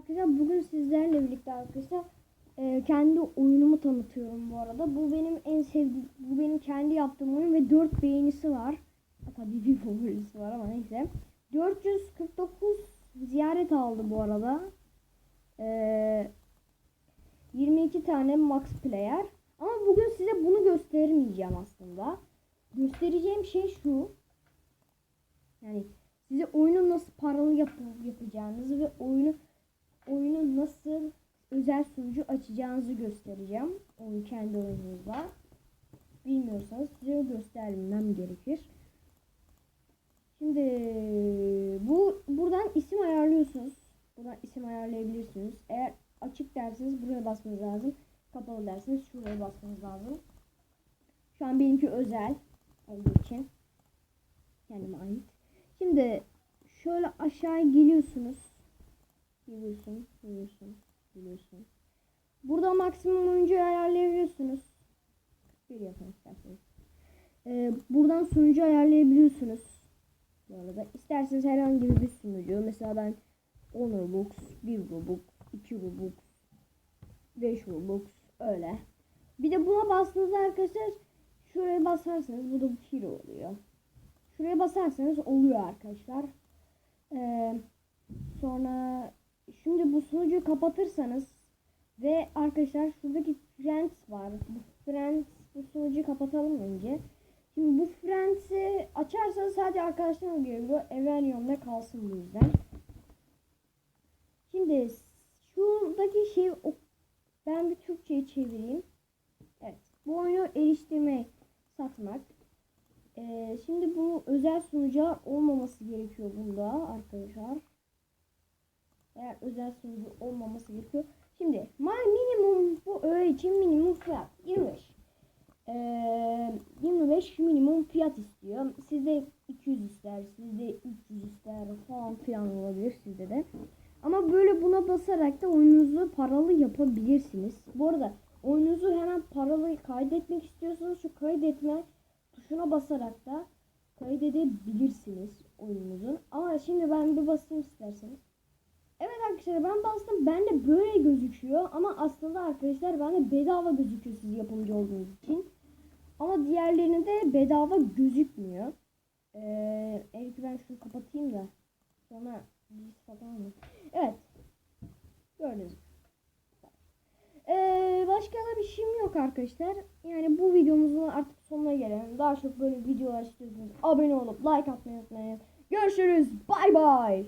Arkadaşlar bugün sizlerle birlikte arkadaşlar e, kendi oyunumu tanıtıyorum bu arada. Bu benim en sevdiğim, bu benim kendi yaptığım oyun ve 4 beğenisi var. Tabii bir favorisi var ama neyse. 449 ziyaret aldı bu arada. E, 22 tane max player. Ama bugün size bunu göstermeyeceğim aslında. Göstereceğim şey şu. Yani size oyunu nasıl paralı yap yapacağınızı ve oyunu oyunu nasıl özel sunucu açacağınızı göstereceğim. Oyun kendi oyununuzda. Bilmiyorsanız size göstermem gerekir. Şimdi bu buradan isim ayarlıyorsunuz. Buradan isim ayarlayabilirsiniz. Eğer açık derseniz buraya basmanız lazım. Kapalı derseniz şuraya basmanız lazım. Şu an benimki özel olduğu için kendime ait. Şimdi şöyle aşağıya geliyorsunuz. Geliyorsun, geliyorsun, geliyorsun. Burada maksimum oyuncuyu ayarlayabiliyorsunuz. Bir yapın isterseniz. Ee, buradan sunucu ayarlayabiliyorsunuz. Bu arada isterseniz herhangi bir sunucu. Mesela ben 10 Robux, 1 Robux, 2 Robux, 5 Robux öyle. Bir de buna bastığınızda arkadaşlar şuraya basarsanız bu da hero oluyor. Şuraya basarsanız oluyor arkadaşlar. Ee, sonra şimdi bu sunucuyu kapatırsanız ve arkadaşlar şuradaki Friends var. Bu Friends bu sunucuyu kapatalım önce. Şimdi bu Friends'i açarsanız sadece arkadaşlarla geliyor. Everion'da kalsın bu yüzden. Şimdi şuradaki şey o- ben bir Türkçe'ye çevireyim. Evet. Bu oyunu eriştirme satmak. Ee, şimdi bu özel sunucu olmaması gerekiyor bunda arkadaşlar. Eğer özel sunucu olmaması gerekiyor. Şimdi my minimum bu öğe için minimum fiyat 25. Ee, 25 minimum fiyat istiyor. Sizde 200 ister, sizde 300 ister falan filan olabilir sizde de. Ama böyle buna basarak da oyununuzu paralı yapabilirsiniz. Bu arada oyununuzu hemen paralı kaydetmek istiyorsanız şu kaydetme tuşuna basarak da kaydedebilirsiniz oyununuzun. Ama şimdi ben bir basayım isterseniz. Evet arkadaşlar ben bastım. Bende böyle gözüküyor ama aslında arkadaşlar bende bedava gözüküyor siz yapımcı olduğunuz için. Ama diğerlerinde bedava gözükmüyor. Ee, ki ben şunu kapatayım da sonra bir mı? Evet. Gördünüz. Ee, başka da bir şeyim yok arkadaşlar. Yani bu videomuzun artık sonuna gelelim. Daha çok böyle videolar istiyorsanız abone olup like atmayı unutmayın. Görüşürüz. Bay bay.